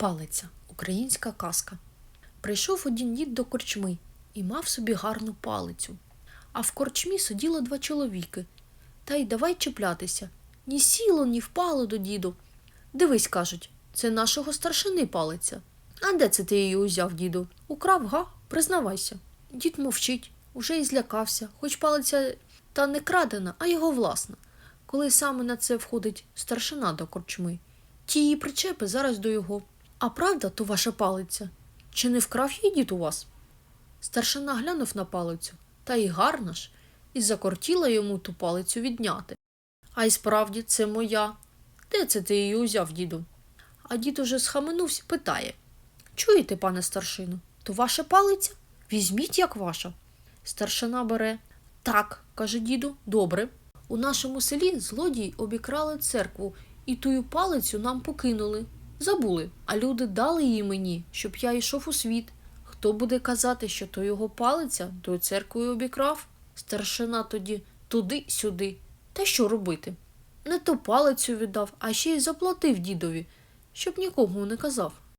Палиця українська казка. Прийшов один дід до корчми і мав собі гарну палицю. А в корчмі сиділо два чоловіки. Та й давай чіплятися. Ні сіло, ні впало до діду. Дивись, кажуть, це нашого старшини палиця. А де це ти її узяв, діду? Украв, га? Признавайся. Дід мовчить, уже і злякався, хоч палиця та не крадена, а його власна. Коли саме на це входить старшина до корчми. Ті її причепи зараз до його. А правда, то ваша палиця? Чи не вкрав її дід у вас? Старшина глянув на палицю, та й гарна ж, і закортіла йому ту палицю відняти. А й справді це моя. Де це ти її узяв, діду? А дід уже схаменувся, питає Чуєте, пане старшину, то ваша палиця? Візьміть, як ваша. Старшина бере. Так, каже діду, добре. У нашому селі злодії обікрали церкву і тую палицю нам покинули. Забули, а люди дали її мені, щоб я йшов у світ. Хто буде казати, що то його палиця до церкви обікрав? Старшина тоді туди-сюди. Та що робити? Не то палицю віддав, а ще й заплатив дідові, щоб нікому не казав.